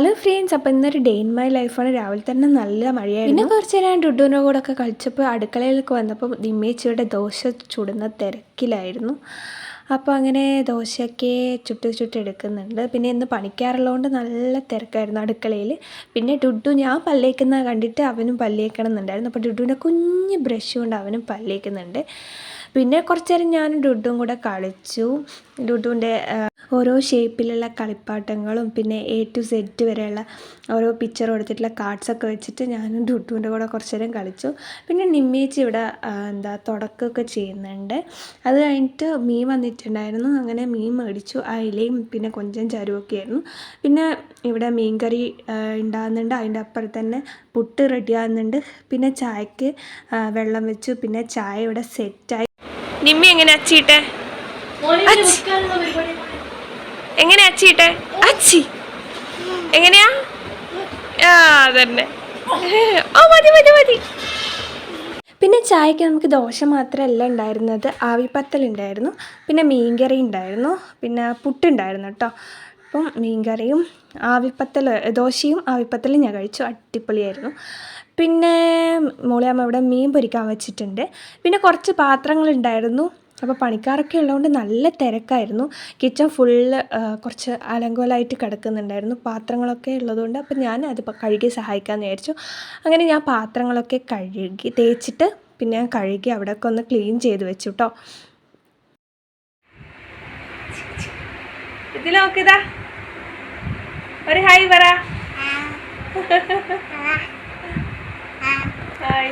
Hello friends അപ്പോൾ ഇന്നൊരു day in my ലൈഫാണ് രാവിലെ തന്നെ നല്ല മഴയായിരുന്നു. പിന്നെ കുറച്ച് നേരം ഡുഡുവിന്റെ കൂടെ ഒക്കെ കളിച്ചപ്പോൾ അടുക്കളയിലൊക്കെ വന്നപ്പോൾ ദിമ്മേച്ചിയുടെ ദോശ ചുടുന്ന തിരക്കിലായിരുന്നു. അപ്പോൾ അങ്ങനെ ദോശയൊക്കെ ചുട്ട് ചുട്ടെടുക്കുന്നുണ്ട് പിന്നെ ഇന്ന് പണിക്കാറുള്ളതുകൊണ്ട് നല്ല തിരക്കായിരുന്നു അടുക്കളയിൽ. പിന്നെ ഡുഡു ഞാൻ പല്ലേക്കുന്ന കണ്ടിട്ട് അവനും പല്ലേക്കണം എന്നുണ്ടായിരുന്നു അപ്പോൾ ഡുഡുവിന്റെ കുഞ്ഞ് ബ്രഷ് കൊണ്ട് അവനും പല്ലേക്കുന്നുണ്ട്. പിന്നെ കുറച്ച് നേരം ഞാനും ഡുഡും കൂടെ കളിച്ചു. ഡുഡുവിന്റെ ഓരോ ഷേപ്പിലുള്ള കളിപ്പാട്ടങ്ങളും പിന്നെ എ ടു സെറ്റ് വരെയുള്ള ഓരോ പിക്ചർ കൊടുത്തിട്ടുള്ള കാർഡ്സൊക്കെ വെച്ചിട്ട് ഞാനും ഡുട്ടുവിന്റെ കൂടെ കുറച്ച് നേരം കളിച്ചു. പിന്നെ നിമ്മേച്ചി ഇവിടെ എന്താ തുടക്കമൊക്കെ ചെയ്യുന്നുണ്ട്. അത് കഴിഞ്ഞിട്ട് മീൻ വന്നിട്ടുണ്ടായിരുന്നു. അങ്ങനെ മീൻ മേടിച്ചു. അയിലയും പിന്നെ കൊഞ്ചം ചരുവൊക്കെ ആയിരുന്നു. പിന്നെ ഇവിടെ മീൻകറി ഉണ്ടാകുന്നുണ്ട്. അതിന്റെ അപ്പുറത്ത് തന്നെ പുട്ട് റെഡിയാകുന്നുണ്ട് പിന്നെ ചായക്ക് വെള്ളം വെച്ചു. പിന്നെ ചായ ഇവിടെ സെറ്റായി നിമ്മി എങ്ങനെ അച്ചിട്ടെ എങ്ങനെ അച്ചിട്ടെ അച്ചി? എങ്ങനെയാ? ആ അതന്നെ. ഓ മതി മതി മതി. പിന്നെ ചായക്ക് നമുക്ക് ദോശ മാത്രമല്ല ഉണ്ടായിരുന്നത്. ആവിപ്പത്തൽ ഉണ്ടായിരുന്നു പിന്നെ മീൻകറി ഉണ്ടായിരുന്നു. പിന്നെ പുട്ടുണ്ടായിരുന്നു കേട്ടോ. അപ്പം മീൻകറിയും ആവിപ്പത്തൽ ദോശയും ആവിപ്പത്തലും ഞാൻ കഴിച്ചു. അടിപൊളിയായിരുന്നു. പിന്നെ മോളിയമ്മ ഇവിടെ മീൻ പൊരിക്കാൻ വെച്ചിട്ടുണ്ട്. പിന്നെ കുറച്ച് പാത്രങ്ങളുണ്ടായിരുന്നു. അപ്പോൾ പണിക്കാരൊക്കെ ഉള്ളതുകൊണ്ട് നല്ല തിരക്കായിരുന്നു. കിച്ചൺ ഫുള്ള് കുറച്ച് അലങ്കോലായിട്ട് കിടക്കുന്നുണ്ടായിരുന്നു. പാത്രങ്ങളൊക്കെ ഉള്ളതുകൊണ്ട് അപ്പോൾ ഞാൻ അത് കഴുകി സഹായിക്കാമെന്ന് വിചാരിച്ചു. അങ്ങനെ ഞാൻ പാത്രങ്ങളൊക്കെ കഴുകി തേച്ചിട്ട് പിന്നെ ഞാൻ കഴുകി അവിടെയൊക്കെ ഒന്ന് ക്ലീൻ ചെയ്ത് വെച്ചു കേട്ടോ. ഇതിൽ നോക്കിതാ ഒരു ഹായ് പറ. ഹായ്.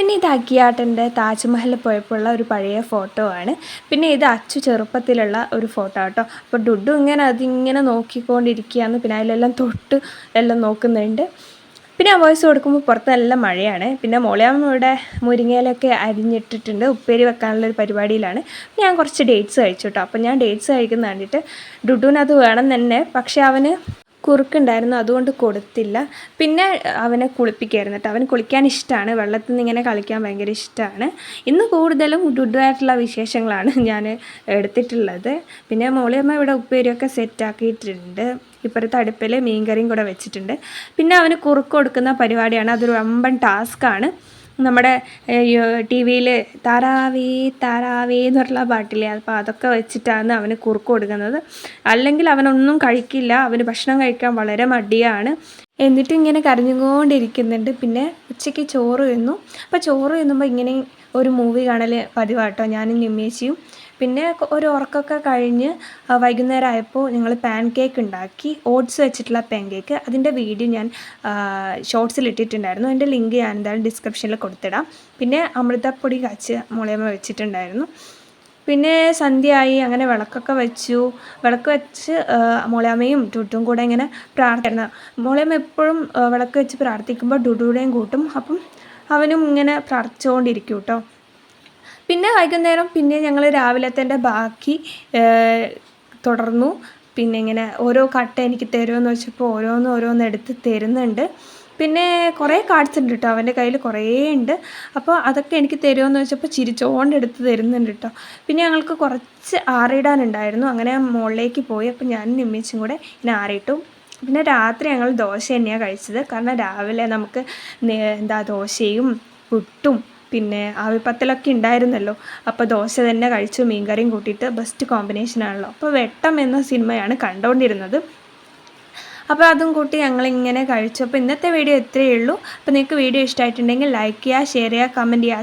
പിന്നെ ഇത് അഗിയാട്ടന്റെ താജ്മഹൽ പോയപ്പോഴുള്ള ഒരു പഴയ ഫോട്ടോ ആണ്. പിന്നെ ഇത് അച്ചു ചെറുപ്പത്തിലുള്ള ഒരു ഫോട്ടോ കേട്ടോ അപ്പോൾ ഡുഡു ഇങ്ങനെ അതിങ്ങനെ നോക്കിക്കൊണ്ടിരിക്കുകയാണ്. പിന്നെ അതിലെല്ലാം തൊട്ട് എല്ലാം നോക്കുന്നുണ്ട്. പിന്നെ ആ വോയിസ് കൊടുക്കുമ്പോൾ പുറത്ത് നല്ല മഴയാണ്. പിന്നെ മോളിയാമ്മ ഇവിടെ മുരിങ്ങയിലൊക്കെ അരിഞ്ഞിട്ടിട്ടുണ്ട്. ഉപ്പേരി വെക്കാനുള്ള ഒരു പരിപാടിയിലാണ്. ഞാൻ കുറച്ച് ഡേറ്റ്സ് കഴിച്ചു കേട്ടോ അപ്പോൾ ഞാൻ ഡേറ്റ്സ് കഴിക്കുന്ന കണ്ടിട്ട് ഡുഡുവിനത് വേണം തന്നെ. പക്ഷേ അവന് കുറുക്കുണ്ടായിരുന്നു അതുകൊണ്ട് കൊടുത്തില്ല. പിന്നെ അവനെ കുളിപ്പിക്കായിരുന്നു കേട്ടോ. അവന് കുളിക്കാൻ ഇഷ്ടമാണ് വെള്ളത്തിൽ നിന്ന് ഇങ്ങനെ കളിക്കാൻ ഭയങ്കര ഇഷ്ടമാണ് ഇന്ന് കൂടുതലും ഗുഡായിട്ടുള്ള വിശേഷങ്ങളാണ് ഞാൻ എടുത്തിട്ടുള്ളത്. പിന്നെ മോളിയമ്മ ഇവിടെ ഉപ്പേരിയൊക്കെ സെറ്റാക്കിയിട്ടുണ്ട്. ഇപ്പുറത്തെ അടുപ്പിൽ മീൻകറിയും കൂടെ വെച്ചിട്ടുണ്ട്. പിന്നെ അവന് കുറുക്ക് കൊടുക്കുന്ന പരിപാടിയാണ്. അതൊരു വമ്പൻ ടാസ്ക്കാണ്. നമ്മുടെ ടി വിയിൽ താറാവേ താറാവേ എന്ന് പറഞ്ഞുള്ള പാട്ടില്ലേ അപ്പോൾ അതൊക്കെ വെച്ചിട്ടാണ് അവന് കുറുക്ക് കൊടുക്കുന്നത്. അല്ലെങ്കിൽ അവനൊന്നും കഴിക്കില്ല അവന് ഭക്ഷണം കഴിക്കാൻ വളരെ മടിയാണ്. എന്നിട്ട് ഇങ്ങനെ കരഞ്ഞുകൊണ്ടിരിക്കുന്നുണ്ട്. പിന്നെ ഉച്ചയ്ക്ക് ചോറ് തിന്നു. അപ്പോൾ ചോറ് തിന്നുമ്പോൾ ഇങ്ങനെ ഒരു മൂവി കാണൽ പതിവാട്ടോ. ഞാനും നിമ്മേച്ചിയും പിന്നെ ഒരു ഉറക്കമൊക്കെ കഴിഞ്ഞ് വൈകുന്നേരം ആയപ്പോൾ ഞങ്ങൾ പാൻ കേക്ക് ഉണ്ടാക്കി ഓട്സ് വെച്ചിട്ടുള്ള പാൻ കേക്ക് അതിന്റെ വീഡിയോ ഞാൻ ഷോർട്സിൽ ഇട്ടിട്ടുണ്ടായിരുന്നു. അതിന്റെ ലിങ്ക് ഞാൻ എന്തായാലും ഡിസ്ക്രിപ്ഷനിൽ കൊടുത്തിടാം. പിന്നെ അമൃതപ്പൊടി കാച്ച് മുളയമ്മ വെച്ചിട്ടുണ്ടായിരുന്നു. പിന്നെ സന്ധ്യയായി അങ്ങനെ വിളക്കൊക്കെ വെച്ചു. വിളക്ക് വെച്ച് മുളയമ്മയും ടുട്ടും കൂടെ ഇങ്ങനെ പ്രാർത്ഥന മുളയമ്മ എപ്പോഴും വിളക്ക് വെച്ച് പ്രാർത്ഥിക്കുമ്പോൾ ഡുഡുടെയും കൂട്ടും. അപ്പം അവനും ഇങ്ങനെ പ്രാർത്ഥിച്ചുകൊണ്ടിരിക്കും കേട്ടോ. പിന്നെ വൈകുന്നേരം പിന്നെ ഞങ്ങൾ രാവിലത്തെ ബാക്കി തുടർന്നു. പിന്നെ ഇങ്ങനെ ഓരോ കട്ട എനിക്ക് തരുമെന്ന് വെച്ചപ്പോൾ ഓരോന്ന് ഓരോന്ന് എടുത്ത് തരുന്നുണ്ട്. പിന്നെ കുറേ കാർഡ്സ് ഉണ്ട് കേട്ടോ അവന്റെ കയ്യിൽ കുറേ ഉണ്ട്. അപ്പോൾ അതൊക്കെ എനിക്ക് തരുമെന്ന് വെച്ചപ്പോൾ ചിരിച്ചോണ്ട് എടുത്ത് തരുന്നുണ്ട് കേട്ടോ പിന്നെ ഞങ്ങൾക്ക് കുറച്ച് ആറിടാനുണ്ടായിരുന്നു അങ്ങനെ മുകളിലേക്ക് പോയി. അപ്പോൾ ഞാൻ നിമ്മിച്ചും കൂടെ ഇങ്ങനെ ആറിയിട്ടു. പിന്നെ രാത്രി ഞങ്ങൾ ദോശ തന്നെയാണ് കഴിച്ചത്. കാരണം രാവിലെ നമുക്ക് എന്താ ദോശയും പുട്ടും പിന്നെ ആവിപ്പത്തലൊക്കെ ഉണ്ടായിരുന്നല്ലോ. അപ്പോൾ ദോശ തന്നെ കഴിച്ചു മീൻകറിയും കൂട്ടിയിട്ട് ബെസ്റ്റ് കോമ്പിനേഷനാണല്ലോ അപ്പോൾ വെട്ടം എന്ന സിനിമയാണ് കണ്ടുകൊണ്ടിരുന്നത് അപ്പോൾ അതും കൂട്ടി ഞങ്ങളിങ്ങനെ കഴിച്ചു. അപ്പോൾ ഇന്നത്തെ വീഡിയോ ഇത്രയേ ഉള്ളൂ. അപ്പോൾ നിങ്ങൾക്ക് വീഡിയോ ഇഷ്ടമായിട്ടുണ്ടെങ്കിൽ ലൈക്ക് ചെയ്യുക ഷെയർ ചെയ്യുക കമന്റ് ചെയ്യുക.